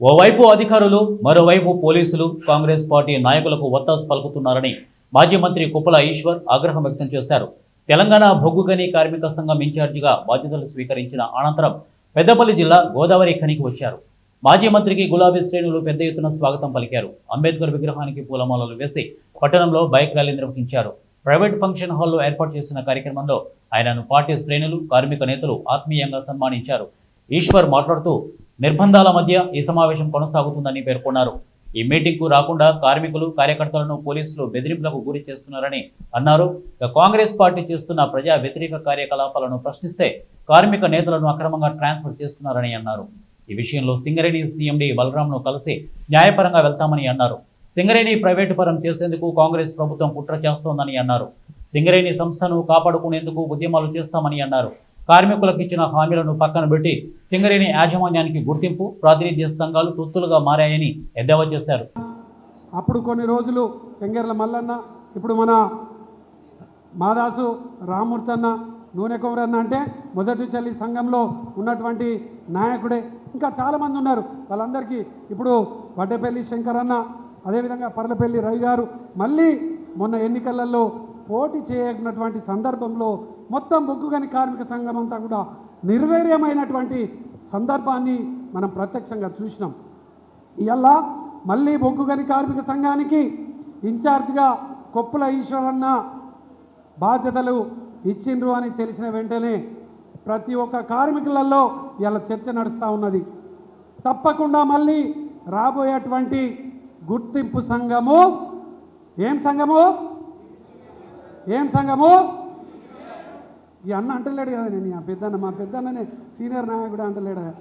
ఓవైపు అధికారులు మరోవైపు పోలీసులు కాంగ్రెస్ పార్టీ నాయకులకు ఒత్తాసు పలుకుతున్నారని మాజీ మంత్రి కుప్పల ఈశ్వర్ ఆగ్రహం వ్యక్తం చేశారు. తెలంగాణ బొగ్గుగని కార్మిక సంఘం ఇన్ఛార్జిగా బాధ్యతలు స్వీకరించిన అనంతరం పెద్దపల్లి జిల్లా గోదావరి ఖనికి వచ్చారు. మాజీ మంత్రికి గులాబీ శ్రేణులు పెద్ద ఎత్తున స్వాగతం పలికారు. అంబేద్కర్ విగ్రహానికి పూలమాలలు వేసి పట్టణంలో బైక్ ర్యాలీ నిర్వహించారు. ప్రైవేట్ ఫంక్షన్ హాల్లో ఏర్పాటు చేసిన కార్యక్రమంలో ఆయనను పార్టీ శ్రేణులు కార్మిక నేతలు ఆత్మీయంగా సన్మానించారు. ఈశ్వర్ మాట్లాడుతూ నిర్బంధాల మధ్య ఈ సమావేశం కొనసాగుతుందని పేర్కొన్నారు. ఈ మీటింగ్కు రాకుండా కార్మికులు కార్యకర్తలను పోలీసులు బెదిరింపులకు గురి చేస్తున్నారని అన్నారు. కాంగ్రెస్ పార్టీ చేస్తున్న ప్రజా వ్యతిరేక కార్యకలాపాలను ప్రశ్నిస్తే కార్మిక నేతలను అక్రమంగా ట్రాన్స్ఫర్ చేస్తున్నారని అన్నారు. ఈ విషయంలో సింగరేణి సీఎండీ బలరాంను కలిసి న్యాయపరంగా వెళ్తామని అన్నారు. సింగరేణి ప్రైవేటు పరం చేసేందుకు కాంగ్రెస్ ప్రభుత్వం కుట్ర చేస్తోందని అన్నారు. సింగరేణి సంస్థను కాపాడుకునేందుకు ఉద్యమాలు చేస్తామని అన్నారు. కార్మికులకు ఇచ్చిన హామీలను పక్కన పెట్టి సింగరేణి యాజమాన్యానికి గుర్తింపు ప్రాతినిధ్య సంఘాలు తొత్తులుగా మారాయని ఎద్దేవా చేశారు. అప్పుడు కొన్ని రోజులు వెంగర్ల మల్లన్న ఇప్పుడు మన మాదాసు రామూర్తి అన్న నూనె కొమరన్న అంటే మొదటి చల్లి సంఘంలో ఉన్నటువంటి నాయకుడే. ఇంకా చాలామంది ఉన్నారు. వాళ్ళందరికీ ఇప్పుడు వడ్డేపల్లి శంకరన్న అదేవిధంగా పర్లపల్లి రవి గారు మళ్ళీ మొన్న ఎన్నికలలో పోటీ చేయనటువంటి సందర్భంలో మొత్తం బొగ్గుగని కార్మిక సంఘం అంతా కూడా నిర్వీర్యమైనటువంటి సందర్భాన్ని మనం ప్రత్యక్షంగా చూసినాం. ఇవల్ల మళ్ళీ బొగ్గుగని కార్మిక సంఘానికి ఇన్ఛార్జ్గా కొప్పుల ఈశ్వరన్న బాధ్యతలు ఇచ్చిండ్రు అని తెలిసిన వెంటనే ప్రతి ఒక్క కార్మికులలో ఇలా చర్చ నడుస్తూ ఉన్నది. తప్పకుండా మళ్ళీ రాబోయేటువంటి గుర్తింపు సంఘము ఏం సంఘము? ఏం సంఘము? ఈ అన్న అంటలేడు కదా నేను ఆ పెద్దన్న మా పెద్దన్ననే సీనియర్ నాయకుడు అంటలేడు కదా.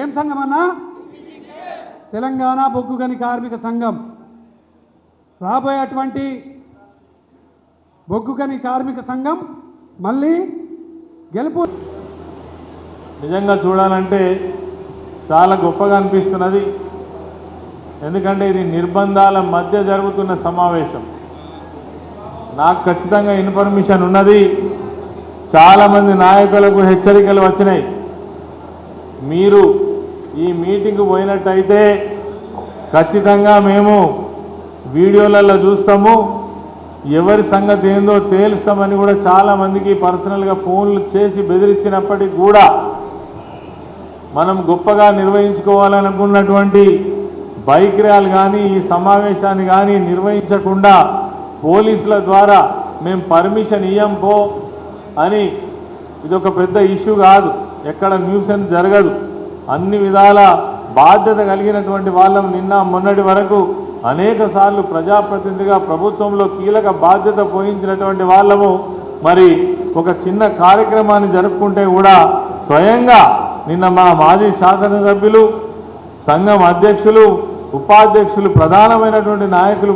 ఏం సంఘం అన్నా? తెలంగాణ బొగ్గుగని కార్మిక సంఘం. రాబోయేటువంటి బొగ్గుగని కార్మిక సంఘం మళ్ళీ గెలుపు నిజంగా చూడాలంటే చాలా గొప్పగా అనిపిస్తున్నది. ఎందుకంటే ఇది నిర్బంధాల మధ్య జరుగుతున్న సమావేశం. నాకు ఖచ్చితంగా ఇన్ఫర్మేషన్ ఉన్నది. చాలామంది నాయకులకు హెచ్చరికలు వచ్చినాయి. మీరు ఈ మీటింగ్ పోయినట్టయితే ఖచ్చితంగా మేము వీడియోలలో చూస్తాము. ఎవరి సంగతి ఏందో తేలుస్తామని కూడా చాలామందికి పర్సనల్గా ఫోన్లు చేసి బెదిరించినప్పటికీ కూడా మనం గొప్పగా నిర్వహించుకోవాలనుకున్నటువంటి బైక్ ర్యాలు కానీ ఈ సమావేశాన్ని కానీ నిర్వహించకుండా పోలీసుల ద్వారా మేము పర్మిషన్ ఇయ్యం పో అని ఇది ఒక పెద్ద ఇష్యూ కాదు. ఎక్కడ న్యూసెన్స్ జరగదు. అన్ని విధాల బాధ్యత కలిగినటువంటి వాళ్ళం నిన్న మొన్నటి వరకు అనేక సార్లు ప్రజాప్రతినిధిగా ప్రభుత్వంలో కీలక బాధ్యత పోయించినటువంటి వాళ్ళము. మరి ఒక చిన్న కార్యక్రమాన్ని జరుపుకుంటే కూడా స్వయంగా నిన్న మా మాజీ శాసనసభ్యులు సంఘం అధ్యక్షులు ఉపాధ్యక్షులు ప్రధానమైనటువంటి నాయకులు